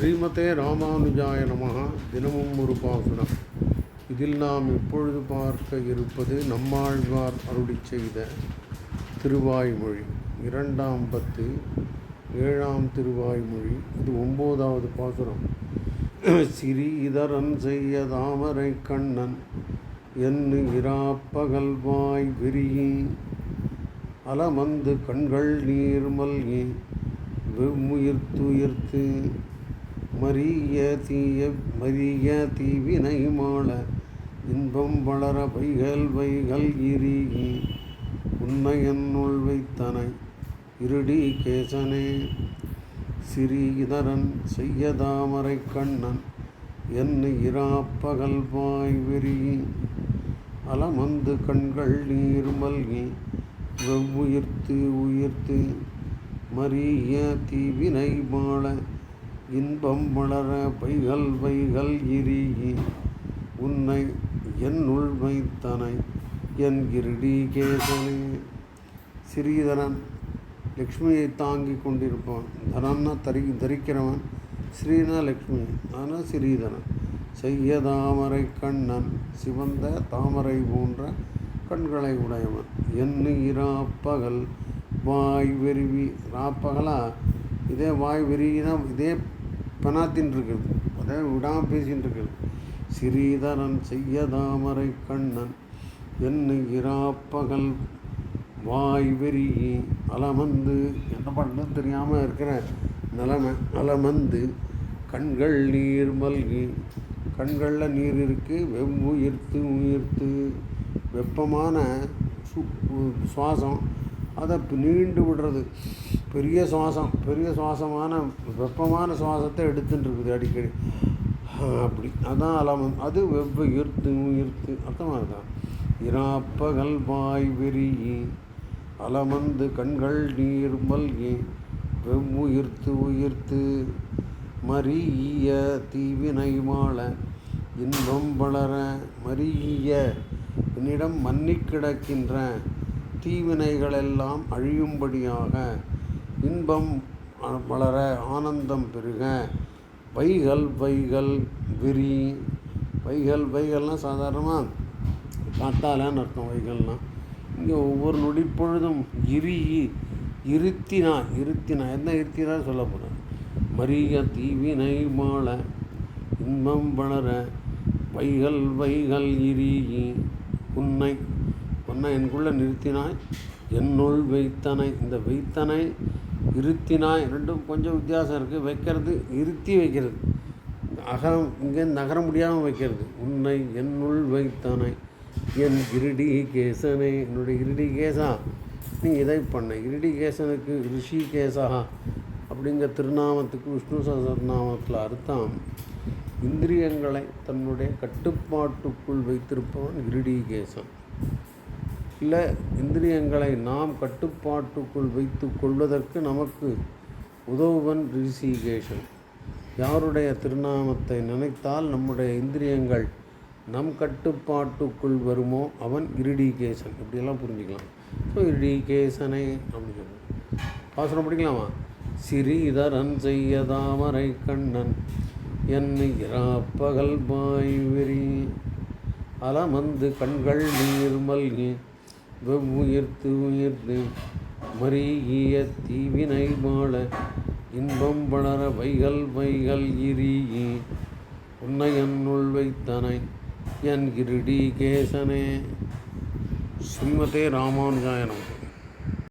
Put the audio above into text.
ஸ்ரீமதே ராமானுஜாய நமஹ. தினமும் ஒரு பாசுரம். இதில் நாம் இப்பொழுது பார்க்க இருப்பது நம்மாழ்வார் அருளி செய்த திருவாய்மொழி. இரண்டாம் பத்து ஏழாம் திருவாய்மொழி. இது ஒம்போதாவது பாசுரம். சிறீதரன் செய்ய தாமரை கண்ணன் என்னு இராப்பகல்வாய் விரியே அலமந்து கண்கள் நீர் மல்கி வெம்முயிர்த்துயிர்த்து மரிய தீய மரிய தீவினை மாள இன்பம் வளர வைகள் வைகள் இறுகி உன்னையன்னுள் வைத்தனை இருடி கேசனே. சிறீதரன் செய்ய தாமரை கண்ணன் என்னை இராப்பகல் பாய் வெறி அலமந்து கண்கள் நீர் மல்கி வெவ்வுயிர்த்து உயிர்த்து மரிய தீவினை மாள இன்பம் வளர பைகள் வைகள் இறுகி உன்னை என் உள்மை தனை என் கிருடி கேசனே சிறீதரன் லக்ஷ்மியை தாங்கி கொண்டிருப்பவன். தனன்னா தரி தரிக்கிறவன் ஸ்ரீனா லக்ஷ்மி ஆனால் ஸ்ரீதரன் செய்ய தாமரை கண்ணன் சிவந்த தாமரை போன்ற கண்களை உடையவன். எண்ணு இராப்பகல் வாய் வெறிவி ராப்பகலா இதே வாய் வெறினா இதே பெனாத்தின் இருக்கிறது அதே விடாமல் பேசின்னு இருக்கிறது சிறீதரன் செய்ய தாமரை கண்ணன் என்ன இராப்பகல் வாய் வெறியி அலமந்து. என்ன பண்ணுறது தெரியாமல் இருக்கிற நிலமை. அலமந்து கண்கள் நீர் மல்கி. கண்களில் நீர் இருக்குது வெவ்வுயிர்த்து உயிர்த்து. வெப்பமான சு சுவாசம். அதை நீண்டு விடுறது. பெரிய சுவாசம் பெரிய சுவாசமான வெப்பமான சுவாசத்தை எடுத்துட்டு இருக்குது அடிக்கடி. அப்படி. அதான் அலாமம் அது வெவ்வ ஈர்த்து உயிர்த்து அர்த்தமாக இருக்கான் இராப்பகல் வாய் வெறியி அலமந்து கண்கள் நீர் மல்கி வெவ்வுயிர்த்து உயிர்த்து மரிய தீவினை மாள இன்பம் வளர மரிய என்னிடம் மன்னி கிடக்கின்ற தீவினைகளெல்லாம் அழியும்படியாக இன்பம் வளர ஆனந்தம் பெருக வைகள் வைகள் விரி. வைகள் வைகள்லாம் சாதாரணமாக காத்தாலன்னு அர்த்தம் வைகள்லாம் இங்கே ஒவ்வொரு நொடிப்பொழுதும் இரி இருத்தினா இருத்தினா என்ன இருத்தினா சொல்ல போகிறேன் மரிய தீவினை மாள இன்பம் வளர வைகள் வைகள் இரி உன்னை உன்னை எனக்குள்ளே நிறுத்தினாய். என்னுள் வைத்தனை இந்த வைத்தனை இருத்தினாய். ரெண்டும் கொஞ்சம் வித்தியாசம் இருக்குது வைக்கிறது இருத்தி வைக்கிறது. அகரம் இங்கே நகர முடியாமல் வைக்கிறது. உன்னை என்னுள் வைத்தனை என் கிருடி கேசனை. என்னுடைய கிருடி கேசா? நீ இதை பண்ண. கிருடி கேசனுக்கு ரிஷி கேசா? அப்படிங்கிற திருநாமத்துக்கு விஷ்ணு சகசரநாமத்தில் அர்த்தம். இந்திரியங்களை தன்னுடைய கட்டுப்பாட்டுக்குள் வைத்திருப்பவன் கிருடிகேசன் இல்லை இந்திரியங்களை நாம் கட்டுப்பாட்டுக்குள் வைத்து கொள்வதற்கு நமக்கு உதவுவன் ரிஷிகேஷன் யாருடைய திருநாமத்தை நினைத்தால் நம்முடைய இந்திரியங்கள் நம் கட்டுப்பாட்டுக்குள் வருமோ அவன் இருடிகேசன். இப்படியெல்லாம் புரிஞ்சுக்கலாம். ஸோ இருடிகேசனை அப்படின்னு பாசனம் படிக்கலாமா? சிறீதரன் செய்ய தாமரை கண்ணன் என்னை இராப்பகல் பாய் வெறி அலமந்து கண்கள் நீர் மல்கி வெவ்வுயிர்த்து உயிர்த்து மரீகிய தீவினை மாள இன்பம் வளர வைகள் வைகள் இறுகி உன்னை என்னுள் வைத்தனை என் கிருடி கேசனே. ஸ்ரீமதே ராமானுஜாயனம்.